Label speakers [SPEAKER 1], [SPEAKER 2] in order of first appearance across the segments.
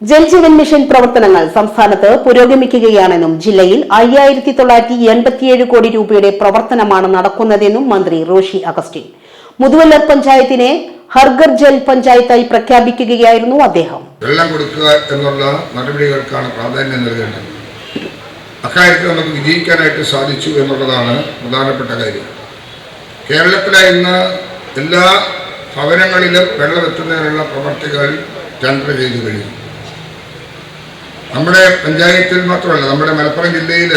[SPEAKER 1] Jal Jeevan mission പ്രവർത്തനങ്ങൾ സംസ്ഥാനത്ത് പുരോഗമിക്കുകയാണെന്നും ജില്ലയിൽ അയ്യായിരത്തി തൊള്ളായിരത്തി എൺപത്തിയേഴ് കോടി രൂപയുടെ പ്രവർത്തനമാണ് നടക്കുന്നതെന്നും മന്ത്രി റോഷി അഗസ്റ്റിൻ. മുതുവല്ലർ പഞ്ചായത്തിനെ ഹർഗർ ജൽ പഞ്ചായത്തായി പ്രഖ്യാപിക്കുകയായിരുന്നു അദ്ദേഹം.
[SPEAKER 2] വെള്ളം കൊടുക്കുക എന്നുള്ള നടപടികൾക്കാണ് പ്രാധാന്യം നൽകേണ്ടത്. അക്കാര്യത്തിൽ നമുക്ക് വിജയിക്കാനായിട്ട് സാധിച്ചു എന്നുള്ളതാണ് പ്രധാനപ്പെട്ട കാര്യം. കേരളത്തിലെ ഇന്ന് എല്ലാ ഭവനങ്ങളിലും വെള്ളം എത്തുന്നതിനുള്ള പ്രവർത്തികൾ ടെൻഡർ ചെയ്തു കഴിഞ്ഞു. നമ്മുടെ പഞ്ചായത്തിൽ മാത്രമല്ല നമ്മുടെ മലപ്പുറം ജില്ലയിൽ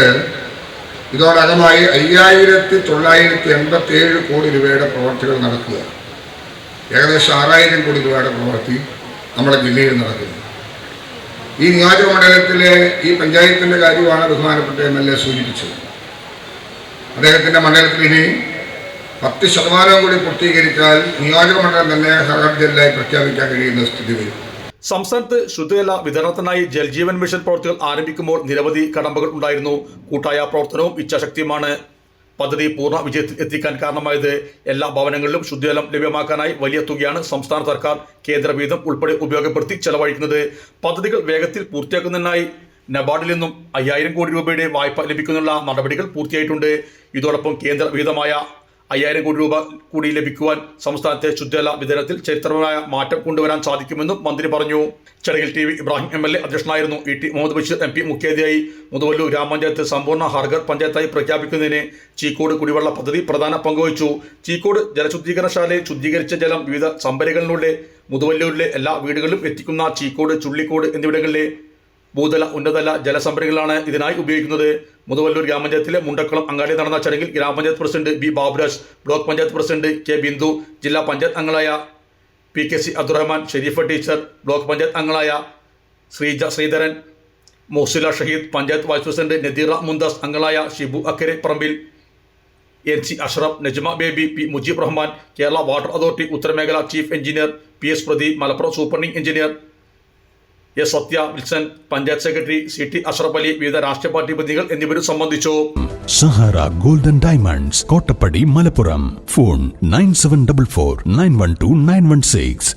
[SPEAKER 2] ഇതോടകമായി അയ്യായിരത്തി തൊള്ളായിരത്തി എൺപത്തി ഏഴ് കോടി രൂപയുടെ പ്രവർത്തികൾ നടക്കുക. ഏകദേശം ആറായിരം കോടി രൂപയുടെ പ്രവൃത്തി നമ്മുടെ ജില്ലയിൽ നടക്കുന്നു. ഈ നിയോജക മണ്ഡലത്തിലെ ഈ പഞ്ചായത്തിന്റെ കാര്യമാണ് ബഹുമാനപ്പെട്ട എം എൽ എ സൂചിപ്പിച്ചത്. അദ്ദേഹത്തിന്റെ മണ്ഡലത്തിൽ ഇനി പത്ത് ശതമാനം കൂടി പൂർത്തീകരിച്ചാൽ നിയോജക മണ്ഡലം തന്നെ ഹർഹർ ജില്ലയായി പ്രഖ്യാപിക്കാൻ കഴിയുന്ന സ്ഥിതി വരും.
[SPEAKER 3] സംസ്ഥാനത്ത് ശുദ്ധജല വിതരണത്തിനായി ജൽജീവൻ മിഷൻ പ്രവർത്തികൾ ആരംഭിക്കുമ്പോൾ നിരവധി കടമ്പകൾ ഉണ്ടായിരുന്നു. കൂട്ടായ പ്രവർത്തനവും ഇച്ഛാശക്തിയുമാണ്. പദ്ധതി പൂർണ വിജയത്തിൽ എത്തിക്കാൻ കാരണമായത്. എല്ലാ ഭവനങ്ങളിലും ശുദ്ധജലം ലഭ്യമാക്കാനായി വലിയ തുകയാണ് സംസ്ഥാന സർക്കാർ കേന്ദ്ര വീതം ഉൾപ്പെടെ ഉപയോഗപ്പെടുത്തി ചെലവഴിക്കുന്നത്. പദ്ധതികൾ വേഗത്തിൽ പൂർത്തിയാക്കുന്നതിനായി നബാർഡിൽ നിന്നും അയ്യായിരം കോടി രൂപയുടെ വായ്പ ലഭിക്കുന്നതിനുള്ള നടപടികൾ പൂർത്തിയായിട്ടുണ്ട്. ഇതോടൊപ്പം കേന്ദ്ര വിഹിതമായ അയ്യായിരം കോടി രൂപ കൂടി ലഭിക്കുവാൻ സംസ്ഥാനത്തെ ശുദ്ധജല വിതരണത്തിൽ ചരിത്രപരമായ മാറ്റം കൊണ്ടുവരാൻ സാധിക്കുമെന്നും മന്ത്രി പറഞ്ഞു. ചടങ്ങിൽ T V Ibrahim M L A അധ്യക്ഷനായിരുന്നു. E T Muhammad Basheer M P മുഖ്യാതിഥിയായി മുതുവല്ലൂർ ഗ്രാമപഞ്ചായത്ത് സമ്പൂർണ ഹർഗർ പഞ്ചായത്തായി പ്രഖ്യാപിക്കുന്നതിന് ചീക്കോട് കുടിവെള്ള പദ്ധതി പ്രധാന പങ്കുവഹിച്ചു. ചീക്കോട് ജലശുദ്ധീകരണശാലയിൽ ശുദ്ധീകരിച്ച ജലം വിവിധ സംഭരണികളിലൂടെ മുതുവല്ലൂരിലെ എല്ലാ വീടുകളിലും എത്തിക്കുന്ന ചീക്കോട് ചുള്ളിക്കോട് എന്നിവിടങ്ങളിലെ ഭൂതല ഉന്നതല ജലസംഭരണികളാണ് ഇതിനായി ഉപയോഗിക്കുന്നത്. മുതവല്ലൂർ ഗ്രാമപഞ്ചായത്തിലെ മുണ്ടക്കുളം അങ്ങാടി നടന്ന ചടങ്ങിൽ ഗ്രാമപഞ്ചായത്ത് president B Baburaj block panchayat president K Bindu ജില്ലാ പഞ്ചായത്ത് അംഗങ്ങളായ P K C Abdurahman Sherifa teacher block panchayat അംഗങ്ങളായ ശ്രീജ ശ്രീധരൻ മോസില ഷഹീദ് പഞ്ചായത്ത് വൈസ് പ്രസിഡന്റ് നദീറ മുന്താസ് അംഗങ്ങളായ Shibu Akkare Parambil N C Ashraf Najma Baby P Mujeeb Rahman Kerala water authority ഉത്തരമേഖല chief engineer P S Pradeep Malappuram superintending engineer S Sathya Wilson panchayat secretary C T Ashraf Ali വിവിധ രാഷ്ട്രീയ party പ്രതിനിധികൾ എന്നിവരും സംബന്ധിച്ചു.
[SPEAKER 4] Sahara golden diamonds Kottappadi Malappuram. Phone nine seven double four nine one two nine one six.